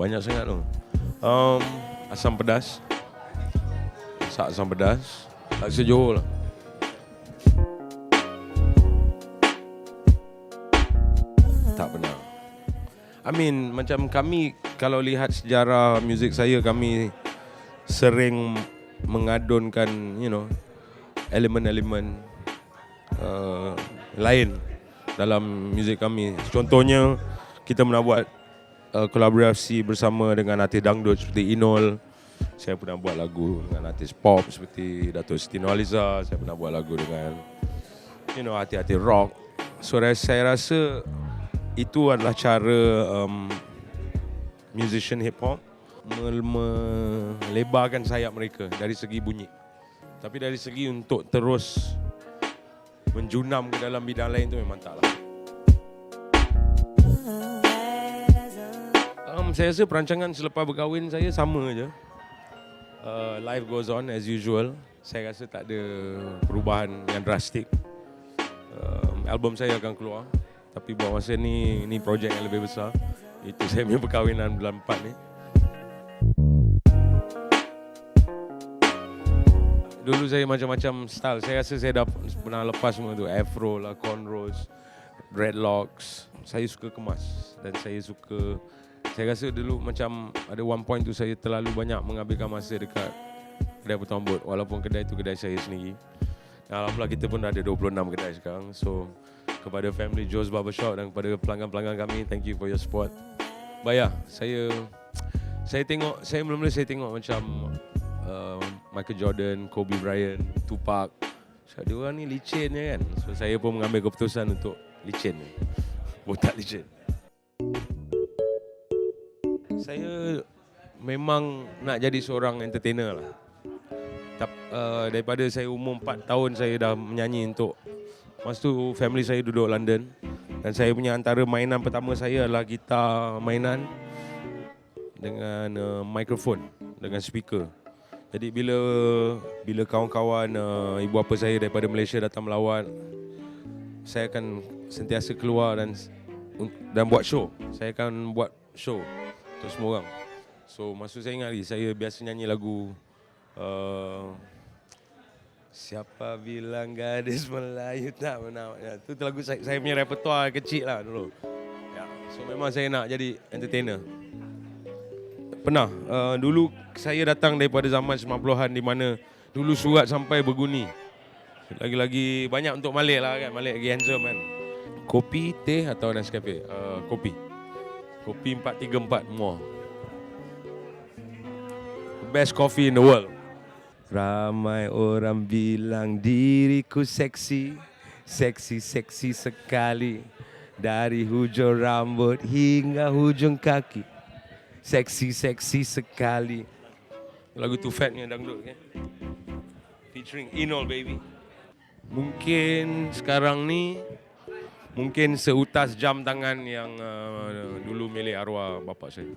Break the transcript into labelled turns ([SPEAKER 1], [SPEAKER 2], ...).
[SPEAKER 1] banyak sangat tu. Um, asam pedas. Masak asam pedas. Laksa Johor lah. Tak pernah. I mean, macam kami kalau lihat sejarah muzik saya, kami sering mengadunkan, you know, elemen-elemen uh, lain dalam muzik kami. Contohnya, kita pernah buat uh, kolaborasi bersama dengan artis dangdut seperti Inol. Saya pernah buat lagu dengan artis pop seperti Dato' Siti Nurhaliza. Saya pernah buat lagu dengan, you know, artis-artis rock. So, saya rasa itu adalah cara um, musician hip hop melebarkan sayap mereka dari segi bunyi. Tapi dari segi untuk terus menjunam ke dalam bidang lain tu memang tak Saya rasa perancangan selepas berkahwin saya sama je. Uh, life goes on as usual. Saya rasa tak ada perubahan yang drastik. Um, album saya akan keluar. Tapi buat masa ni, ni projek yang lebih besar. Itu saya punya perkahwinan bulan 4 ni. Dulu saya macam-macam style. Saya rasa saya dah pernah lepas semua tu. Afro lah, cornrows, dreadlocks. Saya suka kemas. Dan saya suka... Saya rasa dulu macam ada one point tu saya terlalu banyak mengambilkan masa dekat kedai potong rambut. Walaupun kedai tu kedai saya sendiri. Alhamdulillah kita pun ada 26 kedai sekarang. So kepada family Joe's Barbershop dan kepada pelanggan-pelanggan kami, thank you for your support. Bayar, saya saya tengok, saya mula-mula saya tengok macam uh, Michael Jordan, Kobe Bryant, Tupac. So, dia orang ni licin je kan. So saya pun mengambil keputusan untuk licin. Botak licin. Saya memang nak jadi seorang entertainer lah. Tap, uh, daripada saya umur 4 tahun saya dah menyanyi untuk Masa tu family saya duduk London dan saya punya antara mainan pertama saya adalah gitar mainan dengan uh, mikrofon dengan speaker. Jadi bila bila kawan-kawan uh, ibu bapa saya daripada Malaysia datang melawat saya akan sentiasa keluar dan dan buat show. Saya akan buat show untuk semua orang. So masa saya ingat lagi saya biasa nyanyi lagu uh, Siapa bilang gadis Melayu tak pernah ya, Itu lagu saya, saya punya repertoire kecil lah dulu ya. So memang saya nak jadi entertainer Pernah, uh, dulu saya datang daripada zaman 90-an di mana Dulu surat sampai berguni Lagi-lagi banyak untuk Malik lah kan Malik lagi handsome kan Kopi, teh atau Nescafe? Uh, kopi Kopi 434 more Best coffee in the world. Ramai orang bilang diriku seksi Seksi, seksi sekali. Dari hujung rambut hingga hujung kaki. Seksi, seksi sekali. Lagu tu fatnya dangdut kan Featuring Inol baby. Mungkin sekarang ni Mungkin seutas jam tangan yang uh, dulu milik arwah bapa saya